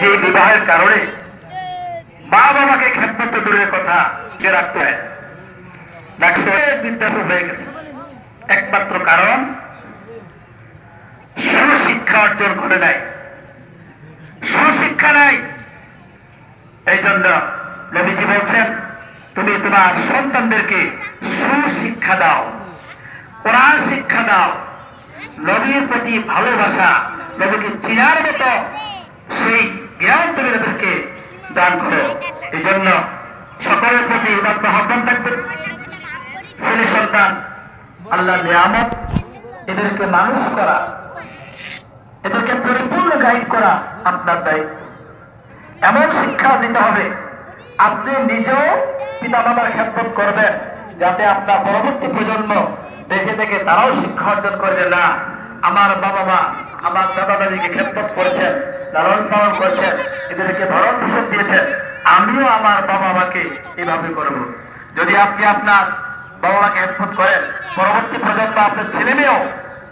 যে বিবাহের কারণে মা বাবাকে খেদমত দূরের কথা, যে রাখতে হয়। বিদ্যাস হয়ে গেছে। একমাত্র কারণ, সুশিক্ষা অর্জন করে নাই। সুশিক্ষা নাই। এই জন্য নবীজি বলছেন, তুমি তোমার সন্তানদেরকে সুশিক্ষা দাও, কোরআন শিক্ষা দাও। নবীর প্রতি ভালোবাসা, নবীকে চিনার মতো সেই জ্ঞান তুমি তাদেরকে দান করো। এই জন্য সকলের প্রতি উদাত্ত আহ্বান থাকবে। ছেলে সন্তান আল্লাহ নিয়ামত, এদেরকে মানুষ করা, এদেরকে পরিপূর্ণ গাইড করা আপনার দায়িত্ব। এমন শিক্ষা দিতে হবে, আপনি নিজেও পিতা মাতার খেদমত করবেন, যাতে আপনার পরবর্তী প্রজন্ম দেখে দেখে তারাও শিক্ষা অর্জন করবে, না, আমার বাবা মা আমার দাদা দাদিকে খেদমত করেছেন, লালন পালন করছেন, এদেরকে ভরণ পোষণ দিয়েছেন, আমিও আমার বাবা মাকে এভাবে করব। যদি আপনি আপনার বাবা মাকে খেদমত করেন, পরবর্তী প্রজন্ম আপনার ছেলে মেয়েও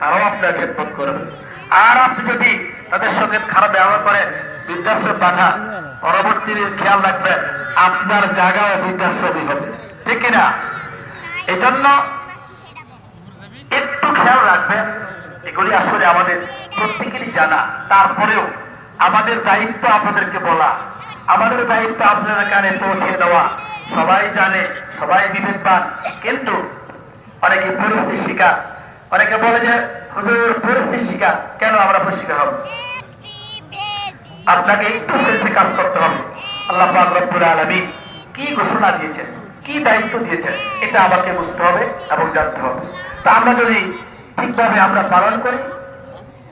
তারাও আপনার খেদমত করবে। আর আপনি যদি তাদের সঙ্গে খারাপ ব্যবহার করেন, বৃদ্ধাশ্রম পাঠা, পরবর্তী খেয়াল রাখবেন, আপনার জায়গাও বৃদ্ধাশ্রমই হবে। ঠিক কিনা? এই জন্য একটু খেয়াল রাখবেন, এগুলি আসলে আমাদের প্রত্যেকেরই জানা। তারপরেও আমাদের দায়িত্ব আপনাদেরকে বলা। আমাদের দায়িত্ব আপনাদের কানে পৌঁছে দেওয়া। সবাই জানে, সবাই বিবেকবান। কিন্তু অনেকে পরিস্থিতির শিকার। অনেকে বলে যে, হুজুর, পরিস্থিতির শিকার। কেন আমরা পরিষ্কার হব? আপনাকে একটু সেন্সে কাজ করতে হবে। আল্লাহ রব্বুল আলামিন কি ঘোষণা দিয়েছেন, কি দায়িত্ব দিয়েছেন, এটা আমাকে বুঝতে হবে এবং জানতে হবে। তা আমরা যদি ঠিকভাবে আমরা পালন করি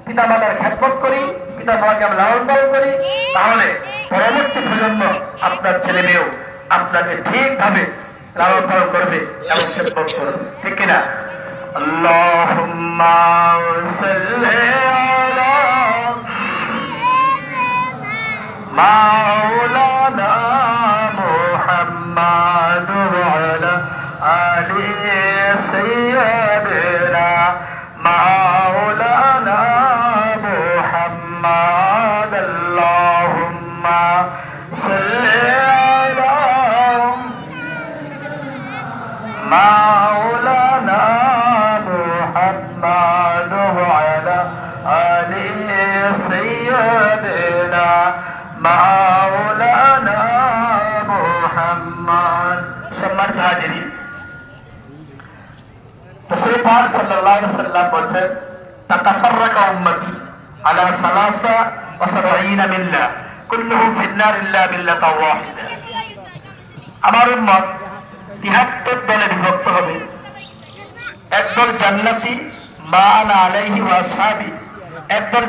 পিতা মাতার খ্যাতমত করি পিতা মাতাকে আমরা লালন পালন করি তাহলে পরবর্তী প্রজন্ম আপনার ছেলে মেয়েও আপনাকে ঠিকভাবে লালন পালন করবে এবং খেদমত করবে ঠিক কিনা আল্লাহুম্মা সাল্লি আলা مولانا محمد وعلى آل سيدنا مولانا পাক সাল্লাল্লাহু আলাইহি সাল্লাম বলেন তাতাফাররাকা উম্মতি আলা সালাসা ওয়া সাবঈনা মিল্লা আমার উম্মত 73 দলে বিভক্ত হবে। একদল জান্নাতি মা আলাইহি ওয়া একদল